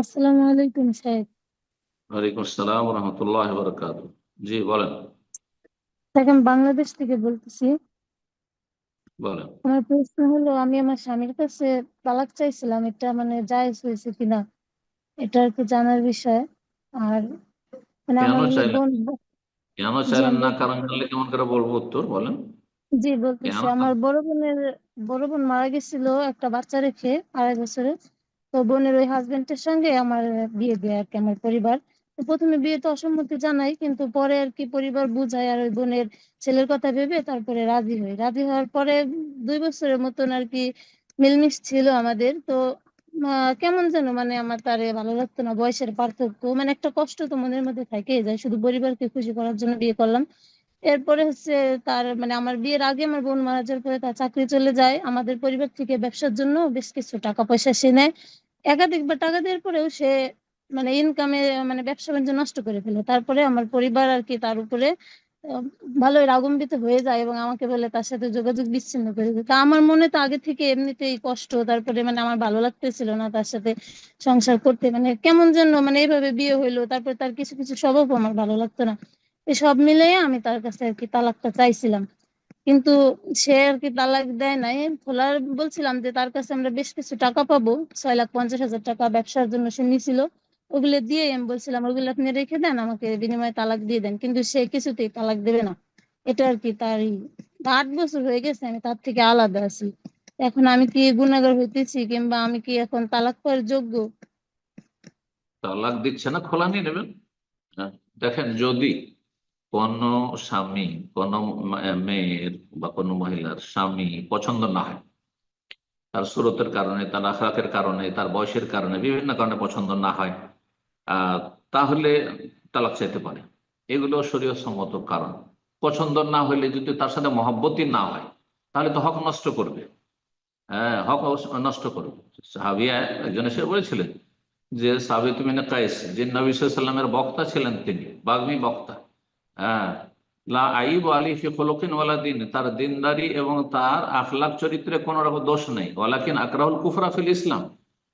আসসালামু আলাইকুম সাহেব ওয়ালাইকুম আসসালাম রহমতুল্লাহ বরকাত জি বলেন। বাংলাদেশ থেকে বলতেছি। বলেন। আমার প্রশ্ন হলো আমি আমার স্বামীর কাছে তালাক চাইছিলাম এটা মানে জায়েজ হয়েছে কিনা এটা আর কি জানার বিষয়। আর মানে আমার বোন কেন চাইলেন না? কারণ জানলে কেমন করে বলব উত্তর বলেন। জি বলতেছি। আমার বড় বোনের বড় বোন মারা গেছিল একটা বাচ্চা রেখে আড়াই বছরের। তো বোনের ওই হাজবেন্ডের সঙ্গে আমার বিয়ে দেয় আর কি, আমার পরিবার। তো প্রথমে বিয়েতে অসম্মতি জানাই, কিন্তু পরে আর কি পরিবার বুঝায় আর ওই বোনের ছেলের কথা ভেবে তারপরে রাজি হই। রাজি হওয়ার পরে দুই বছরের মতন আর কি মিলমিশ ছিল আমাদের। তো কেমন যেন মানে আমার তারে ভালো লাগতো না, বয়সের পার্থক্য। মানে একটা কষ্ট তো মনের মধ্যে থেকেই যায় শুধু পরিবারকে খুশি করার জন্য বিয়ে করলাম। এরপরে হচ্ছে তার মানে আমার বিয়ের আগে আমার বোন মারা যাওয়ার পরে তার চাকরি চলে যায়। আমাদের পরিবার থেকে ব্যবসার জন্য বেশ কিছু টাকা পয়সা সে নেয়। একাধিকবার টাকা দেওয়ার পরেও সে মানে ইনকামে মানে ব্যবসা বাণিজ্য নষ্ট করে ফেলে। তারপরে আমার পরিবার আর কি তার উপরে ভালোই রাগম্বিত হয়ে যায় এবং আমাকে বলে তার সাথে যোগাযোগ বিচ্ছিন্ন করে তা আমার মনে তো আগে থেকে এমনিতেই কষ্ট, তারপরে মানে আমার ভালো লাগতেছিল না তার সাথে সংসার করতে। মানে কেমন যেন মানে এইভাবে বিয়ে হইল, তারপরে তার কিছু কিছু স্বভাবও আমার ভালো লাগতো না। এই সব মিলিয়ে আমি তার কাছে আর কি তালাকটা চাইছিলাম। কিন্তু সে আর কি তালাক দেয় নাই। খোলার বলছিলাম যে তার কাছে আমরা বেশ কিছু টাকা পাবো। ছয় লাখ পঞ্চাশ হাজার টাকা ব্যবসার জন্য সে নিছিল। ওগুলো দিয়ে আমি বলছিলাম ওগুলো আপনি রেখে দেন আমাকে বিনিময়ে তালাক দিয়ে দেন। কিন্তু সে কিছুতেই তালাক দেবে না। এটা আর কি তার আট বছর হয়ে গেছে আমি তার থেকে আলাদা আছি। এখন আমি কি গুণাগার হইতেছি কিংবা আমি কি এখন তালাক পাওয়ার যোগ্য? তালাক দিচ্ছে না খোলা নিয়ে নেবেন। হ্যাঁ, দেখেন যদি কোন স্বামী, কোন মেয়ের বা কোন মহিলার স্বামী পছন্দ না হয়। তার সুরতের কারণে, তার আখরাকের কারণে, তার বয়সের কারণে বিভিন্ন কারণে পছন্দ না হয় তাহলে তালাক চাইতে পারে। এগুলো শরীয় সম্মত কারণ। পছন্দ না হলে যদি তার সাথে মহব্বতই না হয়, তাহলে তো হক নষ্ট করবে। হ্যাঁ হক নষ্ট করবে। সাহাবিয়া একজন এসে বলেছিলেন যে, সাবিত মিনে কাইস যে নবী সাল্লামের বক্তা ছিলেন তিনি, বাগ্মী বক্তা। হ্যাঁ। লা আইব ওয়ালা দিন, তার দিনদারি এবং তার আখলাক চরিত্রে কোন রকম দোষ নেই। ওয়ালাকিন আকরাহুল কুফরা ফিল ইসলাম।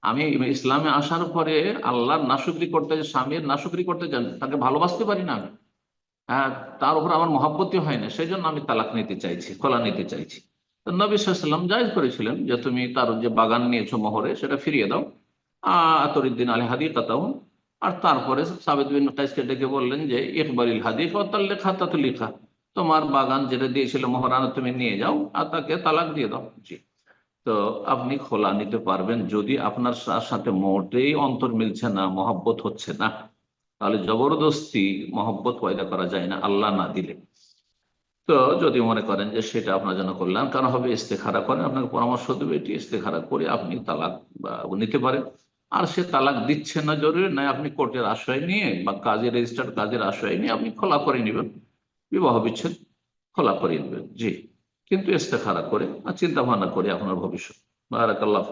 আমি ইসলামে আসার পরে আল্লাহর নাশুকরি করতে, স্বামীর নাশুকরি করতে জানি তাকে ভালোবাসতে পারি না আমি। হ্যাঁ তার উপর আমার মহাব্বতই হয় না সেই জন্য আমি তালাক নিতে চাইছি, খোলা নিতে চাইছি। নবী সাল্লাম জায়জ করেছিলেন যে, তুমি তার যে বাগান নিয়েছো মোহরে, সেটা ফিরিয়ে দাও। আতরিদ্দিন আলী হাদি কাতাও আর তারপরে সাবেদ বিন কাইসকে ডেকে বললেন যে, ইকবালিল হাদিফ ও তার লেখা তোমার বাগান যেটা দিয়েছিল মহারানা, তুমি নিয়ে যাও আর তাকে তালাক দিয়ে দাও। জি। তো আপনি খোলা নিতে পারবেন, যদি আপনার সাথে মোটেই অন্তর মিলছে না, মহব্বত হচ্ছে না, তাহলে জবরদস্তি মহব্বত পয়দা করা যায় না, আল্লাহ না দিলে। তো যদি মনে করেন যে সেটা আপনার জন্য কল্যাণ কারণ হবে, ইস্তেখারা করেন, আপনাকে পরামর্শ দেবে, এটি ইস্তেখারা করে আপনি তালাক নিতে পারেন। আর সে তালাক দিচ্ছে না জরুরি নয় আপনি কোর্টের আশ্রয় নিয়ে বা কাজে রেজিস্টার কাজের আশ্রয় নিয়ে আপনি খোলা করে নেবেন, বিবাহ বিচ্ছেদ খোলা করে নেবেন জি, কিন্তু ইস্তেখারা করে আর চিন্তা ভাবনা করে আপনার ভবিষ্যৎ। বারাকাল্লাহ